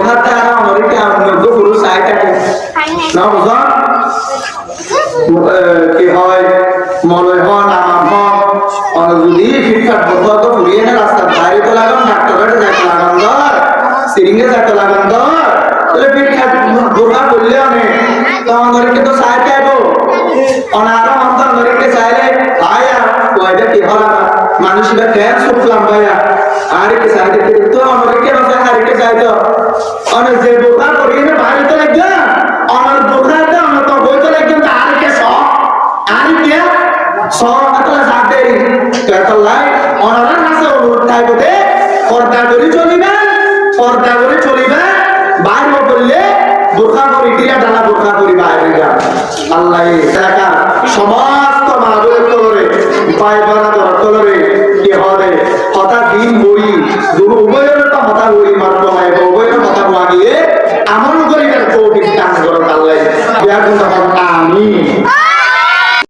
কোথাতে আর অনেকে অন্য গুরু চাই থাকে না বুঝন কি হয় মলয় হন আমার হন অনেক যদি ফিটফাট বোধ তো ঘুরিয়ে না রাস্তার বাইরে তো লাগান ডাক্তারের দেখতে লাগান দর সিরিঙ্গে দেখতে লাগান দর। তাহলে ফিটফাট বোধা করলে আমি, তো অনেকে তো চাই মানুষ কেন শুনলাম ভাইয়া আর কি চাইতে তো অনেকে চাইতে অনেক যে বোরখা করিয়ে না বাইরে তো লাগবে আমার বোরখাতে আমার তো বইতে লাগবে আর কে সব আর কে? সব আতলা সাথে তেতলাই অনারা নাসে উঠাই বটে পর্দা করে চলিবে, পর্দা করে চলিবে। বাইরে বললে বোরখা করি টিয়া ডালা বোরখা করি বাইরে আল্লাহ টাকা সমস্ত মাগুরের কলরে পায় বানা দর কলরে লাগিয়ে আমল করি না কোটি কাজ করো আল্লাহ বিয়া কিন্তু আমি